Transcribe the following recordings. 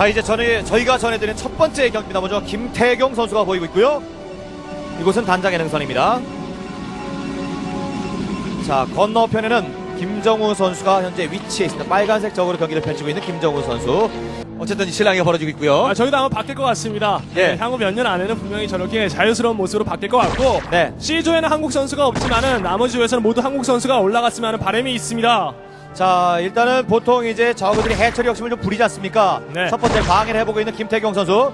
자 이제 전에 저희가 전해드린 첫 번째 경기입니다. 먼저 김태경 선수가 보이고 있고요. 이곳은 단장의 능선입니다. 자 건너편에는 김정우 선수가 현재 위치해 있습니다. 빨간색 적으로 경기를 펼치고 있는 김정우 선수. 어쨌든 이 실랑이가 벌어지고 있고요. 아, 저희도 아마 바뀔 것 같습니다. 예. 네, 향후 몇 년 안에는 분명히 저렇게 자유스러운 모습으로 바뀔 것 같고 네. C조에는 한국 선수가 없지만은 나머지 조에서는 모두 한국 선수가 올라갔으면 하는 바람이 있습니다. 자 일단은 보통 이제 저그들이 해처리 욕심을 좀 부리지 않습니까? 네. 첫 번째 방해를 해보고 있는 김태경 선수.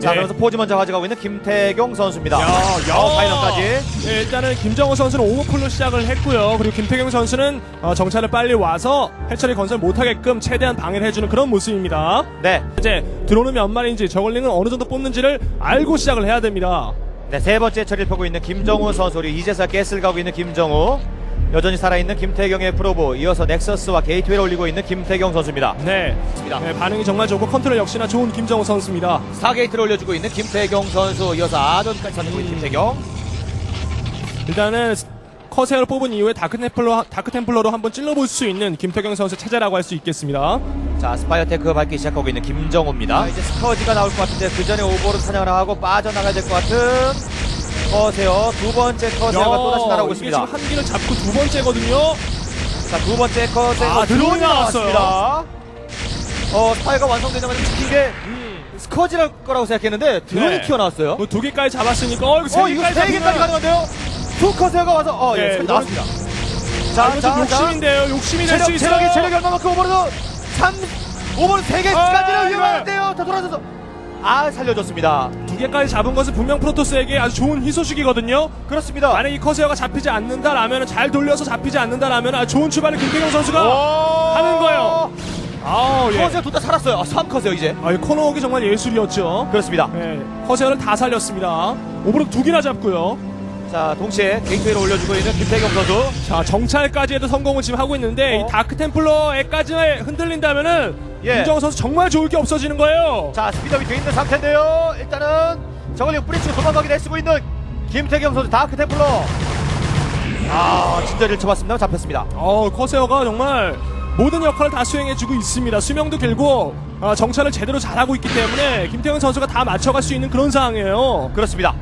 자 예. 그러면서 포즈 먼저 가져가고 있는 김태경 선수입니다. 야, 야. 어, 파이널까지. 네, 일단은 김정호 선수는 오버풀로 시작을 했고요. 그리고 김태경 선수는 어, 정찰을 빨리 와서 해처리 건설 못하게끔 최대한 방해를 해주는 그런 모습입니다. 네. 이제 들어오는 몇 마리인지 저걸링은 어느 정도 뽑는지를 알고 시작을 해야 됩니다. 네, 세 번째 처리를 펴고 있는 김정우 선수, 우리 이제서 가스를 가고 있는 김정우. 여전히 살아있는 김태경의 프로브, 이어서 넥서스와 게이트웨이를 올리고 있는 김태경 선수입니다. 네. 네, 반응이 정말 좋고 컨트롤 역시나 좋은 김정호 선수입니다. 4게이트를 올려주고 있는 김태경 선수, 이어서 아전까지 선주고 있는 김태경. 일단은 커세어를 뽑은 이후에 다크템플러, 다크템플러로 한번 찔러볼 수 있는 김태경 선수 체제라고 할 수 있겠습니다. 자, 스파이어 테크 밟기 시작하고 있는 김정우입니다. 이제 스커지가 나올 것 같은데, 그 전에 오버로드 사냥을 하고 빠져나가야 될 것 같은 커세어. 두 번째 커세어가 또다시 날아오고 있습니다. 지금 한 기를 잡고 두 번째거든요. 자, 두 번째 커세어. 아, 드론이 나왔습니다. 어, 스파이가 완성되자마자 찍힌 게, 스커지랄 거라고 생각했는데, 드론이 네. 튀어나왔어요. 뭐 두 개까지 잡았으니까 어, 이거 세 어, 이거 개까지 세 개까지 가능한데요? 투 커세어가 와서, 어, 예, 네, 소리 이거는- 나왔습니다. 자, 이거 좀 자, 욕심인데요. 욕심이 될 수 있어요. 체력이, 체력이 얼마만큼 오버로드 3, 오버로드 3개까지는 아, 위험한데요. 다 돌아서서. 아, 살려줬습니다. 두 개까지 잡은 것은 분명 프로토스에게 아주 좋은 희소식이거든요. 그렇습니다. 만약 이 커세어가 잡히지 않는다라면 잘 돌려서 잡히지 않는다라면 아주 좋은 출발을 김태경 선수가 오! 하는 거예요. 아, 예. 커세어 둘 다 살았어요. 아, 3커세어 이제. 아, 이 코너웍이 정말 예술이었죠. 그렇습니다. 네, 커세어를 다 살렸습니다. 오버로 두 개나 잡고요. 자, 동시에 게이트웨이를 올려주고 있는 김태경 선수. 자, 정찰까지 해도 성공을 지금 하고 있는데 어? 이 다크 템플러에까지 흔들린다면은 예. 김정우 선수 정말 좋을 게 없어지는 거예요. 자, 스피드업이 돼 있는 상태인데요. 일단은 저걸 뿌리치고 도망가기 애쓰고 있는 김태경 선수 다크 템플러. 아, 진짜 일쳐봤습니다. 잡혔습니다. 어, 커세어가 정말 모든 역할을 다 수행해주고 있습니다. 수명도 길고 아, 정찰을 제대로 잘하고 있기 때문에 김태형 선수가 다 맞춰갈 수 있는 그런 상황이에요. 그렇습니다.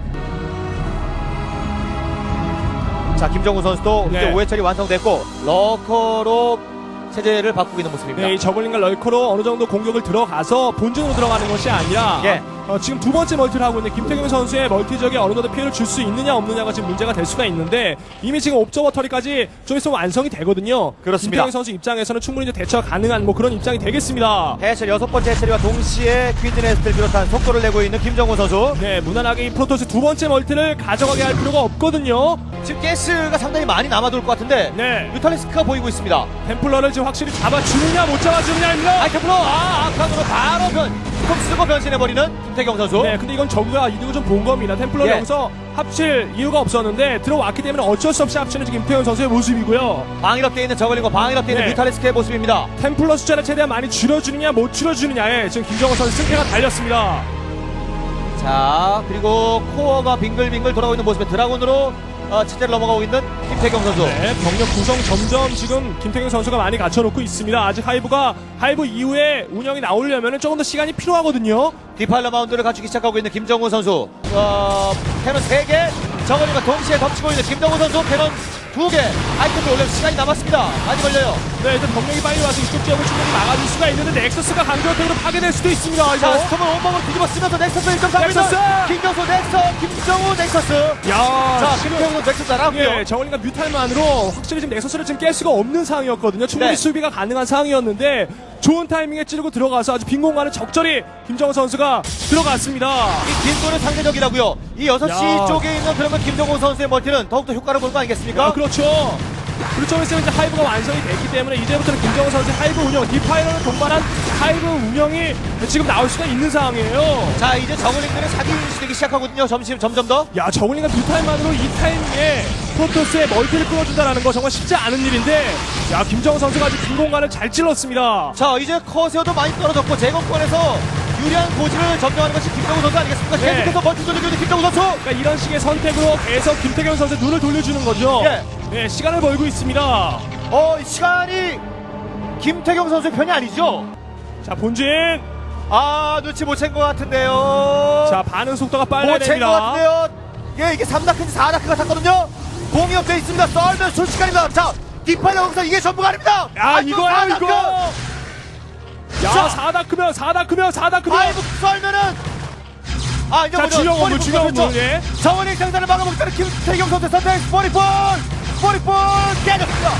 자, 김정우 선수도 네. 이제 5회 처리 완성됐고 러커로 체제를 바꾸고 있는 모습입니다. 네, 이 저글링과 럴커로 어느 정도 공격을 들어가서 본진으로 들어가는 것이 아니라 예. 어, 지금 두 번째 멀티를 하고 있는 김태경 선수의 멀티 적에 어느 정도 피해를 줄 수 있느냐 없느냐가 지금 문제가 될 수가 있는데 이미 지금 옵저버터리까지 좀 있으면 완성이 되거든요. 그렇습니다. 김태경 선수 입장에서는 충분히 이제 대처 가능한 뭐 그런 입장이 되겠습니다. 해철 여섯 번째 해철이와 동시에 퀴즈 네스트를 비롯한 속도를 내고 있는 김정우 선수. 네, 무난하게 이 프로토스 두 번째 멀티를 가져가게 할 필요가 없거든요. 지금 가스가 상당히 많이 남아돌 것 같은데 네. 뮤탈리스크가 보이고 있습니다. 템플러를 지금 확실히 잡아주느냐 못 잡아주느냐입니다. 아이템플러 아 아칸으로 바로 변. 톱 쓰고 변신해버리는 김태경 선수. 네, 근데 이건 저그가 이득을 좀 본 겁니다. 템플러를 예. 여기서 합칠 이유가 없었는데 들어왔기 때문에 어쩔 수 없이 합치는 지금 김태현 선수의 모습이고요. 방위럽게 있는 저글링과 방위럽게 있는 네. 뮤탈리스크의 모습입니다. 템플러 숫자를 최대한 많이 줄여주느냐 못 줄여주느냐에 지금 김정호 선수 승패가 달렸습니다. 자 그리고 코어가 빙글빙글 돌아오고 있는 모습에 드라군으로 어, 체제를 넘어가고 있는 김태경 선수. 네, 병력 구성 점점 지금 김태경 선수가 많이 갖춰놓고 있습니다. 아직 하이브가 하이브 이후에 운영이 나오려면 조금 더 시간이 필요하거든요. 디팔러 마운드를 갖추기 시작하고 있는 김정우 선수. 어, 캐논 3개, 정원이가 동시에 덮치고 있는 김정우 선수 캐논 2개. 아이템을 올려 시간이 남았습니다. 많이 걸려요. 네, 일단 병력이 빨리 와서 이쪽 지역을 막아줄 수가 있는데 넥서스가 강조적으로 파괴될 수도 있습니다. 이거. 자, 스톰을 온몸을 뒤집어 쓰면서 넥서스 1.3m. 넥서스! 김정수 넥서, 김정우 넥서스. 야, 자, 지금 김태경 선수 넥서스 잘하고요. 예, 저울링과 뮤탈만으로 확실히 지금 넥서스를 지금 깰 수가 없는 상황이었거든요. 충분히 네. 수비가 가능한 상황이었는데 좋은 타이밍에 찌르고 들어가서 아주 빈 공간을 적절히 김정은 선수가 들어갔습니다. 이 빈도는 상대적이라고요. 이 6시 야. 쪽에 있는 그러면 김정우 선수의 멀티는 더욱더 효과를 볼 거 아니겠습니까? 아, 그렇죠. 그렇죠. 그래서 이제 하이브가 완성이 됐기 때문에 이제부터는 김정은 선수의 하이브 운영, 디파이러를 동반한 하이브 운영이 지금 나올 수가 있는 상황이에요. 자, 이제 저글링들은 사기 유닛이 되기 시작하거든요. 점심, 점점 더. 야, 저글링과 뮤탈만으로 이 타이밍에 프로토스의 멀티를 끌어준다는 거 정말 쉽지 않은 일인데, 야, 김정은 선수가 아주 빈 공간을 잘 찔렀습니다. 자, 이제 커세어도 많이 떨어졌고 제공권에서 유리한 고지를 점령하는 것이 김정우 선수 아니겠습니까? 네. 계속해서 멀티 돌리고 있는 김정우 선수. 그러니까 이런 식의 선택으로 계속 김태경 선수의 눈을 돌려주는 거죠. 예. 네, 시간을 벌고 있습니다. 어, 시간이 김태경 선수의 편이 아니죠. 자, 본진. 아 눈치 못 챈 것 같은데요. 자 반응 속도가 빨라야 못챈 것 됩니다. 같은데요. 예, 이게 3다크인지 4다크가 탔거든요. 공이업돼 있습니다. 썰면 순식간입니다. 자, 디파이너 여기서 이게 전부가 아닙니다. 야 안쪽 이거야 4다크. 이거. 야 자. 4다 크면 4다 크면 4다 크면. 아이고 썰면은 아 이제 자 먼저 주영 업무 머리 주영 그렇죠. 예. 정원이 장단을 막아보겠다는 김태경 선수 선택 머리볼 머리볼 깨졌습니다.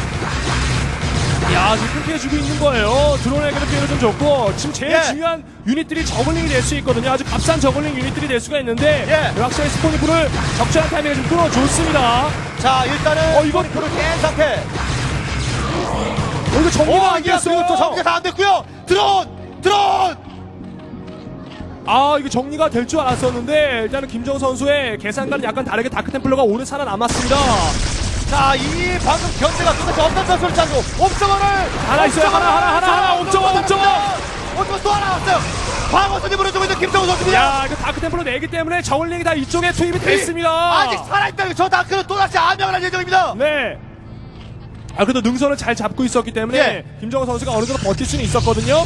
야 지금 끊겨주고 있는 거예요. 드론에게도 피해를 좀 줬고 지금 제일 예. 중요한 유닛들이 저글링이 될 수 있거든요. 아주 값싼 저글링 유닛들이 될 수가 있는데 예. 확실히 스포니프를 적절한 타이밍에 좀 끊어줬습니다. 자 일단은 어, 이거- 머리볼을 깬 상태. 어, 이거 정리가 오안 됐어요. 또 정리가 다 안 됐고요. 드론 드론. 아 이거 정리가 될 줄 알았었는데 일단은 김정 선수의 계산과는 약간 다르게 다크템플러가 오래 살아남았습니다. 자, 이 방금 견제가 도대체 어떤 전술을 짜고 옵저버를 하나 있어요. 하나, 하나, 하나, 하나. 옵저버, 옵저버. 옵저버 또 하나 왔어요. 방어선이 무너지고 있는 김정우 선수입니다. 야 이거 다크템플러 내기 때문에 저울링이 다 이쪽에 투입이 됐습니다. 아직 살아있다는 저 다크는 또다시 암양을 할 예정입니다. 네. 아 그래도 능선을 잘 잡고 있었기 때문에 예. 김정은 선수가 어느 정도 버틸 수는 있었거든요.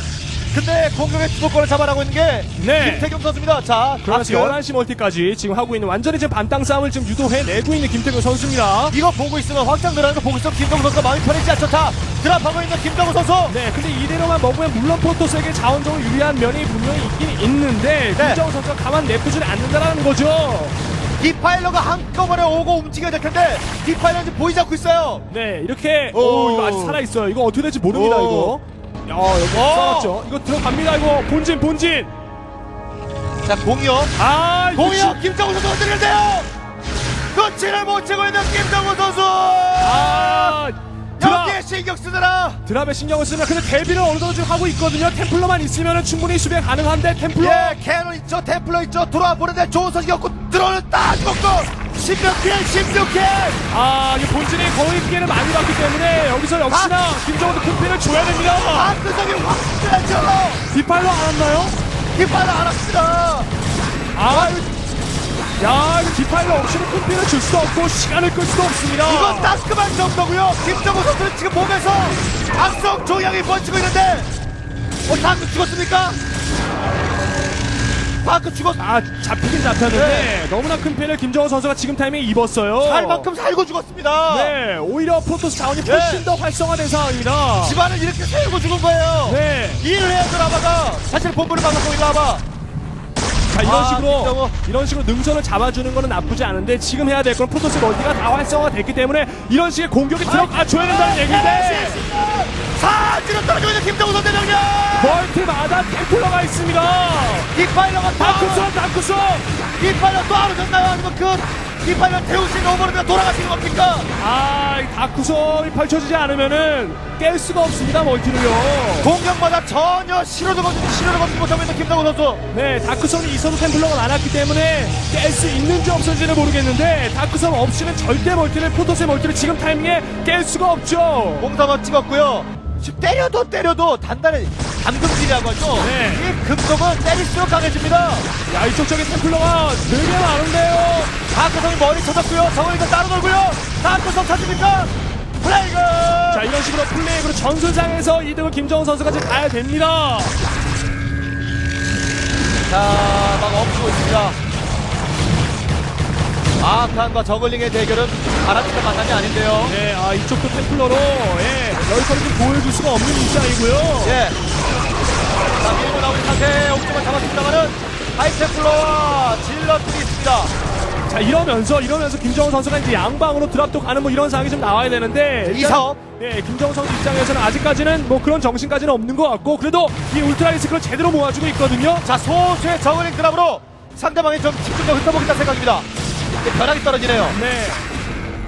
근데 공격의 주도권을 잡아나고 있는 게 네. 김태경 선수입니다. 자, 그러면서 다크. 11시 멀티까지 지금 하고 있는 완전히 지금 반땅 싸움을 지금 유도해내고 있는 김태균 선수입니다. 이거 보고 있으면 확장 들어가는 거 보고 있으면 김정우 선수가 마음이 편해지지 않죠. 다 드랍하고 있는 김정우 선수. 네, 근데 이대로만 먹으면 물론 프로토스에게 자원적으로 유리한 면이 분명히 있긴 있는데 네. 김정은 선수가 가만 내두지는 않는다라는 거죠. 디파일러가 한꺼번에 오고 움직여야 될 텐데 디파일러는 지금 보이지 않고 있어요. 네, 이렇게 오. 오, 이거 아직 살아 있어요. 이거 어떻게 될지 모릅니다, 오. 이거. 야, 여기 살았죠. 이거 들어갑니다, 이거 본진, 본진. 자, 공이요. 아, 이거 공이요. 김정우 선수 어떻게돼요 눈치를 못 채고 있는 김정우 선수. 아, 드라, 여기에 신경 쓰느라. 드랍에 신경을 쓰면 근데 데뷔를 어느 정도 지금 하고 있거든요. 템플러만 있으면 충분히 수비 가능한데 템플러. 예, 캐논 있죠, 템플러 있죠. 들어와 보는데 좋은 소식이었고 들어오는 딱 먹고 16킬, 16킬. 아, 이 본진이 거의 피해를 많이 받기 때문에 여기서 역시나 김정은도 큰 피해를 줘야 됩니다. 한근성이 확실하죠. 디팔로 안 왔나요? 디파일러 알았습니다. 아, 이거- 야, 이거 디팔로 없이는 큰 피해를 줄 수도 없고 시간을 끌 수도 없습니다. 이건 따끔한 정도고요. 김정우 선수는 지금 몸에서 악성 종양이 번지고 있는데, 어, 다크 죽었습니까? 다크 죽었. 아, 잡히긴 잡혔는데 네. 너무나 큰 피해를 김정은 선수가 지금 타이밍에 입었어요. 살 만큼 살고 죽었습니다. 네, 오히려 프로토스 자원이 훨씬 네. 더 활성화된 상황입니다. 집안을 이렇게 세우고 죽은 거예요. 네. 일을 해야죠, 라바가. 사실 본부를 막았고, 이 라바. 자 이런 아, 식으로 김정우. 이런 식으로 능선을 잡아주는 거는 나쁘지 않은데 지금 해야 될건 프로토스 멀티가 다 활성화가 됐기 때문에 이런 식의 공격이 들어가 줘야 된다는 얘기인데 사지로 떨어지고 있는 김정우 선대 명령! 멀티마다 템플러가 있습니다. 디파일러가 또 다크선 다크선 디파일러 또 아르셨나요? 아니면 그 디파일러 태우신 오버로드가 돌아가시는 겁니까? 아 이 다크선이 펼쳐지지 않으면은 깰 수가 없습니다 멀티를요. 공격마다 전혀 시도를 거두지 시도를 거두지 못하고 있는 김정우 선수. 네 다크선이 있어도 템플러가 많았기 때문에 깰 수 있는지 없을지는 모르겠는데 다크선 없이는 절대 멀티를 프로토스의 멀티를 지금 타이밍에 깰 수가 없죠. 공사만 찍었고요 지금 때려도 때려도 단단히 감금질이라고 하죠. 네. 이 금속은 때릴수록 강해집니다. 야 이쪽 쪽에 템플러가 되게 많은데요. 다크성이 머리 쳐졌고요. 정원이가 따로 놀고요. 다크성 찾습니까? 플레이그! 자 이런 식으로 플레이으로 전술장에서 이득을 김정은 선수가 지금 가야 됩니다. 자막 멈추고 있습니다. 아칸과 저글링의 대결은 바람직한 만남이 아닌데요. 네, 아 이쪽도 템플러로 예, 여기서는 좀 보여줄 수가 없는 입장이고요. 예. 자, 밀고 나오는 상태, 옥점을 잡았습니다만은, 하이테플러와 질럿들이 있습니다. 자 이러면서 이러면서 김정은 선수가 이제 양방으로 드랍도 가는 뭐 이런 상황이 좀 나와야 되는데 일단, 이사업. 네, 김정은 선수 입장에서는 아직까지는 뭐 그런 정신까지는 없는 것 같고 그래도 이 울트라 리스크를 제대로 모아주고 있거든요. 자, 소수의 저글링 드랍으로 상대방이 좀 집중력 흩어보겠다 생각입니다. 벼락이 떨어지네요. 네.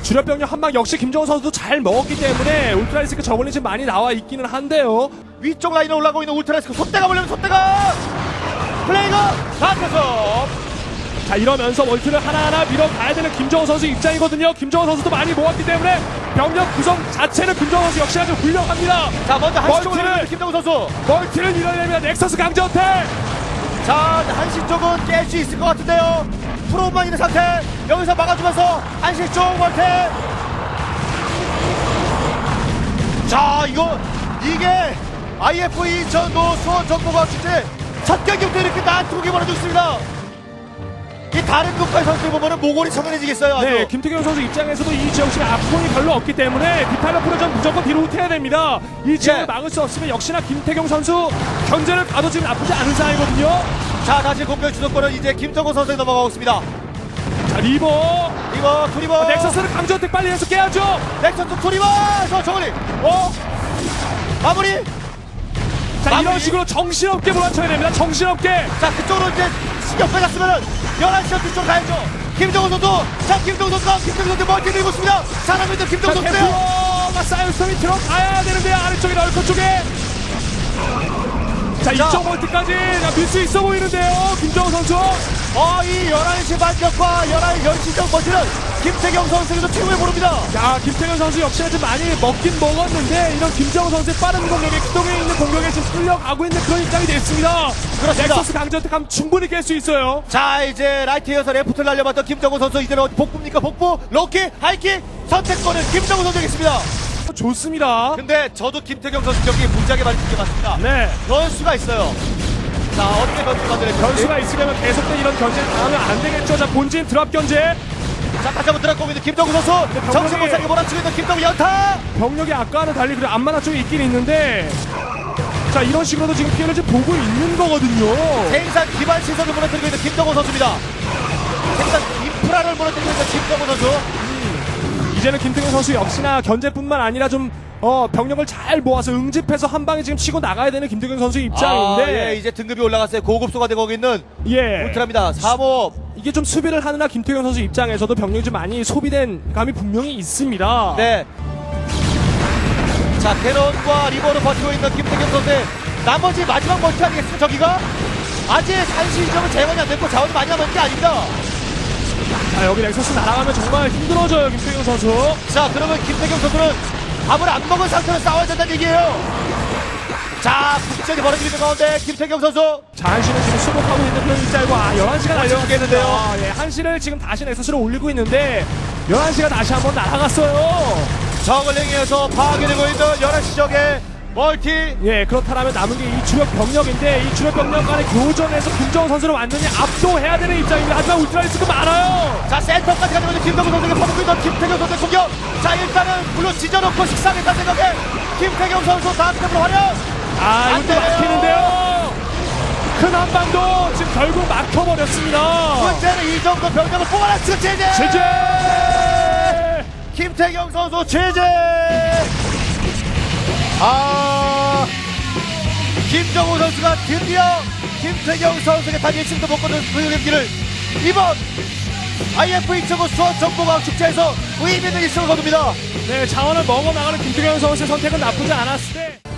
주력 병력 한 방 역시 김정은 선수도 잘 먹었기 때문에 울트라 리스크 저글링 지금 많이 나와 있기는 한데요. 위쪽 라인에 올라가고 있는 울트라스크, 속대가 몰려면 속대가! 플레이가 다크서 자 이러면서 멀티를 하나하나 밀어가야 되는 김정은 선수 입장이거든요. 김정은 선수도 많이 모았기 때문에 병력 구성 자체는 김정은 선수 역시 아주 훌륭합니다. 자, 먼저 한시 쪽으로 멀티를! 내려오는 김정우 선수. 멀티를 밀어내면 넥서스 강제어택 자, 한시 쪽은 깰 수 있을 것 같은데요. 프로만 있는 상태. 여기서 막아주면서 한시 쪽 멀티. 자, 이거 이게 IF 2000도 수원 정보과학 축제 첫 경기부터 이렇게 난투기 벌어지고 있습니다. 이 다른 국가의 선수들 보면은 모골이 청연해지겠어요. 아주. 네, 김태경 선수 입장에서도 이 지역 씨가 앞공이 별로 없기 때문에 디팔러 프로전 무조건 뒤로 후퇴해야 됩니다. 이 지역을 예. 막을 수 없으면 역시나 김태경 선수 견제를 가도 지금 나쁘지 않은 상황이거든요. 자, 다시 공격 주도권은 이제 김정우 선수에 넘어가고 있습니다. 자, 리버. 이거 투리버. 아, 넥서스는 강조택 빨리 해서 깨야죠. 넥서스 투리버. 저 정원이. 어? 마무리. 자, 마무리. 이런 식으로 정신없게 몰아쳐야 됩니다. 정신없게. 자, 그쪽으로 이제 신경 빼놨으면은 11시간 뒤쪽 가야죠. 김정우 선수. 자, 김정우 선수가 김정우 선수 멀티 들고 있습니다. 사람 있는 김정우 자, 선수예요. 대표가 사이언스톰이 들어가야 되는데 아래쪽에 널커 쪽에. 자, 자. 이쪽 멀티까지 밀수 있어 보이는데요. 김정우 선수. 어, 이 11시 반격과 11시 10시적 멀티는 김태경 선수에게도 최고의 보릅니다. 야, 김태현 선수 역시나 좀 많이 먹긴 먹었는데 이런 김정우 선수의 빠른 공격에 기동에 있는 공격에 지금 끌려가고 있는 그런 입장이 됐습니다. 그렇습니다. 넥서스 강전택하면 충분히 깰 수 있어요. 자, 이제 라이트에서 레프트를 날려봤던 김정우 선수 이제는 복부입니까? 복부, 로키, 하이킥 선택권은 김정우 선수겠습니다. 좋습니다. 근데 저도 김태경 선수 경기 무지하게 많이 지켜봤습니다. 네. 변수가 있어요. 자, 어떻게 변수 만들어야 변수가 있으려면 계속된 이런 견제를 당하면 안 되겠죠. 자, 본진 드랍 견제. 자, 다시 한번 들어가고 있는 김정우 선수. 정신 못 차리게 몰아치고 있는 김정우 연타. 병력이 아까와는 달리 그래 안마나 쪽에 있긴 있는데 자, 이런 식으로도 지금 피해를 좀 보고 있는 거거든요. 생산 기반 시설을 무너뜨리고 있는 김정우 선수입니다. 생산 인프라를 무너뜨리고 있는 김정우 선수. 이제는 김태경 선수 역시나 견제뿐만 아니라 좀 어, 병력을 잘 모아서 응집해서 한 방에 지금 치고 나가야 되는 김태경 선수 아, 입장인데 예, 이제 등급이 올라갔어요. 고급소가 되고 있는 예. 울트라입니다. 3호. 이게 좀 수비를 하느라 김태경 선수 입장에서도 병력이 좀 많이 소비된 감이 분명히 있습니다. 네. 자, 캐논과 리버로 버티고 있는 김태경 선수의 나머지 마지막 멀티 아니겠습니까, 저기가? 아직 한시 점은 재원이 안 됐고 자원이 많이 남은 게 아닙니다. 자, 여기 넥서스 날아가면 정말 힘들어져요, 김태경 선수. 자, 그러면 김태경 선수는 밥을 안 먹은 상태로 싸워야 된다는 얘기예요. 자, 국전이 벌어지고 있는 가운데 김태경 선수. 자, 한시는 지금 수복하고 있는 그런 입장이고, 아, 11시가 죽겠는데요. 날려오겠는데요. 예, 한시를 지금 다시 넥서스로 올리고 있는데, 11시가 다시 한번 날아갔어요. 저글링에서 파괴되고 있는 11시 적의 멀티. 예, 그렇다면 남은 게 이 주력 병력인데, 이 주력 병력 간의 교전에서 김정은 선수를 완전히 압도해야 되는 입장입니다. 하지만 울트라리스크 많아요. 자, 센터까지 가는 김태경 선수에게 퍼붓고 있는 김태경 선수의 공격. 자, 일단은 물론 찢어놓고 식사하겠다는 생각에 김태경 선수 다음 스텝으로 활용. 아, 안 이것도. 막히는데요. 큰 한방도 지금 결국 막혀버렸습니다. 문제는 이 정도 병력을 뽑아놨을 제재. 제재! 김태경 선수 제재. 아, 김정우 선수가 드디어 김태경 선수에게 단 1승도 못 거둔 그 경기를 이번 IF 2.5 수원 정보과학 축제에서 의미 있는 1승을 거둡니다. 네, 자원을 먹어 나가는 김태경 선수의 선택은 나쁘지 않았을 때.